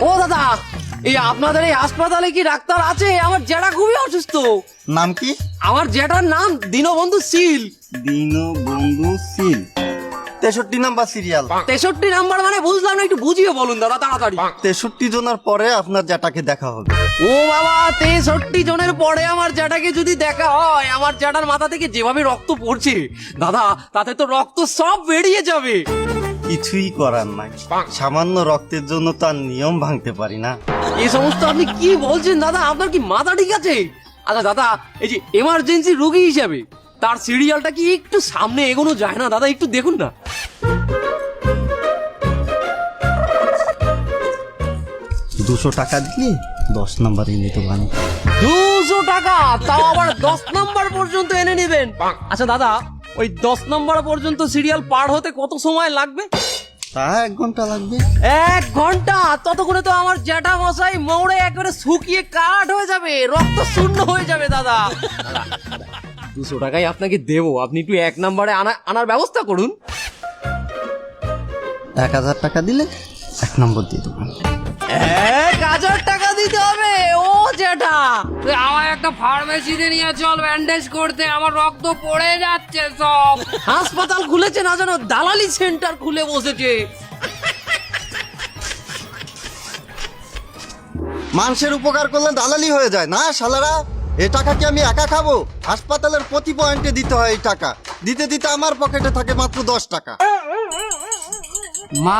ও দাদা এই আপনাদের এই হাসপাতালে কি ডাক্তার আছে? আমার জেঠা খুবই অসুস্থ। নাম কি? আমার জেঠার নাম দীনবন্ধু সিল দীনবন্ধু সিল তেষট্টি নাম্বার সিরিয়াল তেষট্টি নাম্বার মানে বুঝলাম না একটু বুঝিয়ে বলুন দাদা তাড়াতাড়ি। তেষট্টি জনের পরে আপনার জ্যাটাকে দেখা হবে। ও বাবা তেষট্টি জনের পরে আমার জ্যাঠাকে যদি দেখা হয় আমার জ্যাঠার মাথা থেকে যেভাবে রক্ত পড়ছে দাদা তাতে তো রক্ত সব বেরিয়ে যাবে। কিছুই করার নাই। সামান্য রক্তের জন্য তার নিয়ম ভাঙতে পারি না। এই সমস্ত আপনি কি বলছেন দাদা? আপনার কি মাথা ঠিক আছে? আচ্ছা দাদা এই যে এমার্জেন্সি রোগী হিসাবে তার সিরিয়ালটা কি একটু সামনে এগোনো যায় না? দাদা একটু দেখুন না। দুশো টাকা দিলে? দশ নাম্বার এনে তো দুশো টাকা? তাও আবার দশ নাম্বার পর্যন্ত এনে নেবেন। আচ্ছা দাদা ওই দশ নাম্বার পর্যন্ত সিরিয়াল পার হতে কত সময় লাগবে? তা এক ঘণ্টা লাগবে। এক ঘণ্টা? ততক্ষণে তো আমার জ্যাঠা মশাই মৌড়ে একবারে শুকিয়ে কাঠ হয়ে যাবে রক্ত শূন্য হয়ে যাবে দাদা। দুশো টাকাই আপনাকে দেবো। আপনি একটু এক নম্বরে আনা আনার ব্যবস্থা করুন। এক হাজার টাকা দিলে এক নম্বর দিয়ে দেবেন এক হাজার টাকা দিতে হবে। ও জ্যাঠা তুই আমার একটা ফার্মেসিতে নিয়ে চল ব্যান্ডেজ করতে। আমার রক্ত পড়ে যাচ্ছে সব। হাসপাতাল খুলেছে না যেন দালালি সেন্টার খুলে বসেছে। মানুষের উপকার করলে দালালি হয়ে যায়। না শালারা এ টাকা কি আমি একা খাব? হাসপাতালের প্রতি পয়েন্টে দিতে হয় এই টাকা। দিতে দিতে আমার পকেটে থাকে মাত্র দশ টাকা। মা